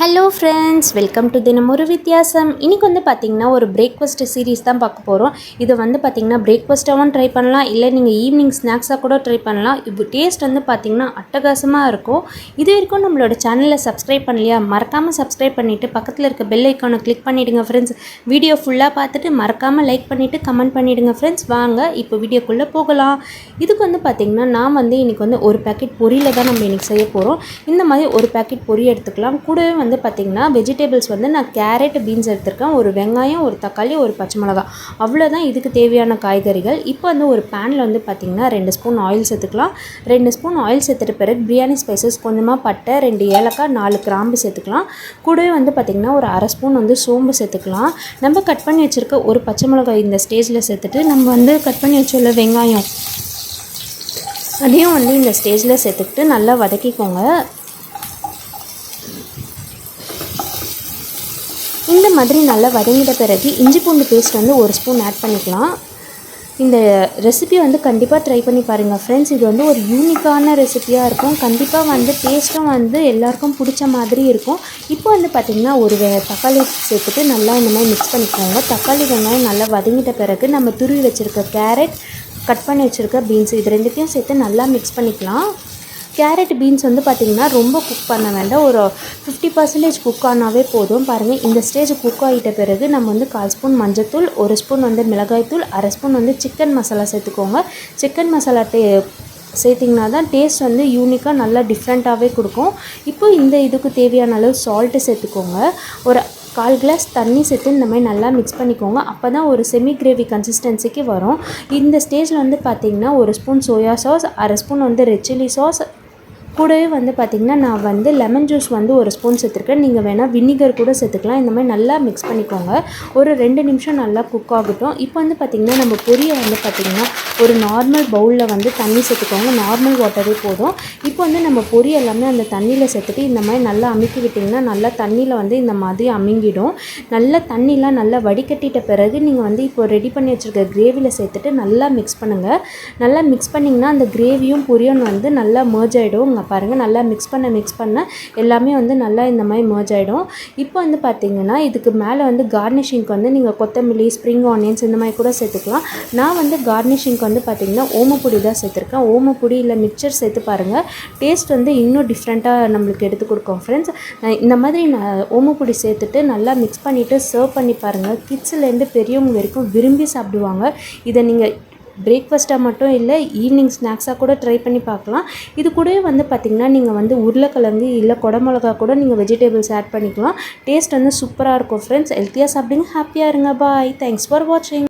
Hello friends welcome to தினம் ஒரு வித்தியாசம் இன்றைக்கி வந்து பார்த்திங்கன்னா ஒரு பிரேக்ஃபாஸ்ட் சீரீஸ் தான் பார்க்க போகிறோம் இது வந்து பார்த்திங்கன்னா பிரேக்ஃபாஸ்ட்டாகவும் ட்ரை பண்ணலாம். இல்லை நீங்கள் ஈவினிங் ஸ்நாக்ஸாக கூட ட்ரை பண்ணலாம். இப்போ டேஸ்ட் வந்து பார்த்திங்கன்னா அட்டகாசமாக இருக்கும். இது வரைக்கும் நம்மளோட சேனலில் சப்ஸ்கிரைப் பண்ணலையா? மறக்காமல் சப்ஸ்கிரைப் பண்ணிவிட்டு பக்கத்தில் இருக்க பெல் ஐக்கானை கிளிக் பண்ணிவிடுங்க ஃப்ரெண்ட்ஸ் வீடியோ ஃபுல்லாக பார்த்துட்டு மறக்காமல் லைக் பண்ணிவிட்டு கமெண்ட் பண்ணிவிடுங்க ஃப்ரெண்ட்ஸ் வாங்க இப்போ வீடியோக்குள்ளே போகலாம். இதுக்கு வந்து பார்த்திங்கன்னா நான் வந்து இன்றைக்கி வந்து ஒரு பேக்கெட் பொரியில் தான் நம்ம இன்றைக்கி செய்ய போகிறோம் இந்த மாதிரி ஒரு பேக்கெட் பொரி எடுத்துக்கலாம். கூடவே வந்து வந்து பார்த்திங்கன்னா வெஜிடபிள்ஸ் வந்து நான் கேரட் பீன்ஸ் எடுத்திருக்கேன். ஒரு வெங்காயம் ஒரு தக்காளி ஒரு பச்சை மிளகா. அவ்வளோதான் இதுக்கு தேவையான காய்கறிகள். இப்போ வந்து ஒரு பேனில் வந்து பார்த்திங்கன்னா ரெண்டு ஸ்பூன் ஆயில் சேர்த்துக்கலாம் ரெண்டு ஸ்பூன் ஆயில் சேர்த்துட்ட பிறகு பிரியாணி ஸ்பைசஸ் கொஞ்சமாக பட்டை ரெண்டு ஏலக்காய் நாலு கிராம்பு சேர்த்துக்கலாம். கூடவே வந்து பார்த்திங்கன்னா ஒரு அரை ஸ்பூன் வந்து சோம்பு சேர்த்துக்கலாம். நம்ம கட் பண்ணி வச்சுருக்க ஒரு பச்சை மிளகாய் இந்த ஸ்டேஜில் சேர்த்துட்டு நம்ம வந்து கட் பண்ணி வச்சுள்ள வெங்காயம் அதையும் வந்து இந்த ஸ்டேஜில் சேர்த்துக்கிட்டு நல்லா வதக்கிக்கோங்க. இந்த மாதிரி நல்லா வதங்கிட்ட பிறகு இஞ்சி பூண்டு பேஸ்ட் வந்து ஒரு ஸ்பூன் ஆட் பண்ணிக்கலாம். இந்த ரெசிபி வந்து கண்டிப்பாக ட்ரை பண்ணி பாருங்கள் ஃப்ரெண்ட்ஸ் இது வந்து ஒரு யூனிக்கான ரெசிபியாக இருக்கும். கண்டிப்பாக வந்து டேஸ்ட்டும் வந்து எல்லாருக்கும் பிடிச்ச மாதிரி இருக்கும். இப்போ வந்து பார்த்திங்கன்னா ஒரு தக்காளி சேர்த்துட்டு நல்லா இந்த மாதிரி மிக்ஸ் பண்ணிக்கோங்க. தக்காளி வெங்காயம் நல்லா வதங்கிட்ட பிறகு நம்ம துருவி வச்சுருக்க கேரட் கட் பண்ணி வச்சுருக்க பீன்ஸ் இது ரெண்டுத்தையும் சேர்த்து நல்லா மிக்ஸ் பண்ணிக்கலாம். கேரட் பீன்ஸ் வந்து பார்த்திங்கன்னா ரொம்ப குக் பண்ண வேண்டாம். ஒரு ஃபிஃப்டி பர்சன்டேஜ் குக் ஆனாவே போதும். பாருங்கள் இந்த ஸ்டேஜ் குக் ஆகிட்ட பிறகு நம்ம வந்து கால் ஸ்பூன் மஞ்சத்தூள் ஒரு ஸ்பூன் வந்து மிளகாய்த்தூள் அரை ஸ்பூன் வந்து சிக்கன் மசாலா சேர்த்துக்கோங்க. சிக்கன் மசாலா டே சேர்த்திங்கன்னா தான் டேஸ்ட் வந்து யூனிக்காக நல்லா டிஃப்ரெண்ட்டாகவே கொடுக்கும். இப்போ இந்த இதுக்கு தேவையான அளவு சால்ட்டு சேர்த்துக்கோங்க. ஒரு கால் கிளாஸ் தண்ணி சேர்த்து இந்த மாதிரி நல்லா மிக்ஸ் பண்ணிக்கோங்க. அப்போ தான் ஒரு செமி கிரேவி கன்சிஸ்டன்சிக்கு வரும். இந்த ஸ்டேஜில் வந்து பார்த்திங்கன்னா ஒரு ஸ்பூன் சோயா சாஸ் அரை ஸ்பூன் வந்து ரெட் சில்லி சாஸ் கூடவே வந்து பார்த்திங்கன்னா நான் வந்து லெமன் ஜூஸ் வந்து ஒரு ஸ்பூன் சேர்த்துருக்கேன். நீங்கள் வேணால் வினிகர் கூட சேர்த்துக்கலாம். இந்த மாதிரி நல்லா மிக்ஸ் பண்ணிக்கோங்க. ஒரு ரெண்டு நிமிஷம் நல்லா குக் ஆகட்டும். இப்போ வந்து பார்த்திங்கன்னா நம்ம பொரியை வந்து பார்த்திங்கன்னா ஒரு நார்மல் பவுலில் வந்து தண்ணி சேர்த்துக்கோங்க. நார்மல் வாட்டரே போதும். இப்போ வந்து நம்ம பொரி எல்லாமே அந்த தண்ணியில் சேர்த்துட்டு இந்த மாதிரி நல்லா அமுக்கி விட்டிங்கன்னா நல்லா தண்ணியில் வந்து இந்த மாதிரி அமுங்கிடும். நல்லா தண்ணிலாம் நல்லா வடிகட்டிட்ட பிறகு நீங்கள் வந்து இப்போ ரெடி பண்ணி வச்சுருக்க கிரேவியில் சேர்த்துட்டு நல்லா மிக்ஸ் பண்ணுங்கள் நல்லா மிக்ஸ் பண்ணிங்கன்னா அந்த கிரேவியும் பொரியும் வந்து நல்லா மர்ஜ் ஆகிடும் பாருங்கள் நல்லா மிக்ஸ் பண்ண மிக்ஸ் பண்ண எல்லாமே வந்து நல்லா இந்த மாதிரி மர்ஜ் ஆகிடும் இப்போ வந்து பார்த்தீங்கன்னா இதுக்கு மேலே வந்து கார்னிஷிங்க்கு வந்து நீங்கள் கொத்தமல்லி ஸ்ப்ரிங் ஆனியன்ஸ் இந்த மாதிரி கூட சேர்த்துக்கலாம். நான் வந்து கார்னிஷிங்க்கு வந்து பார்த்திங்கன்னா ஓமப்பொடி தான் சேர்த்துருக்கேன். ஓமப்பொடி இல்லை மிக்சர் சேர்த்து பாருங்கள் டேஸ்ட் வந்து இன்னும் டிஃப்ரெண்ட்டாக நம்மளுக்கு எடுத்து கொடுக்கும் ஃப்ரெண்ட்ஸ் இந்த மாதிரி நான் ஓமப்பொடி சேர்த்துட்டு நல்லா மிக்ஸ் பண்ணிவிட்டு சர்வ் பண்ணி பாருங்கள் கிட்ஸ்லேருந்து பெரியவங்க வரைக்கும் விரும்பி சாப்பிடுவாங்க. இதை நீங்கள் பிரேக்ஃபாஸ்ட்டாக மட்டும் இல்லை ஈவினிங் ஸ்நாக்ஸாக கூட ட்ரை பண்ணி பார்க்கலாம். இது கூடவே வந்து பார்த்திங்கன்னா நீங்கள் வந்து உருளைக்கிழங்கு இல்லை குடமிளகா கூட நீங்கள் வெஜிடபிள்ஸ் ஆட் பண்ணிக்கலாம். டேஸ்ட் வந்து சூப்பராக இருக்கும் ஃப்ரெண்ட்ஸ் ஹெல்த்தியாக சாப்பிடுங்க ஹாப்பியாக இருங்க. பாய் தேங்க்ஸ் ஃபார் வாட்சிங்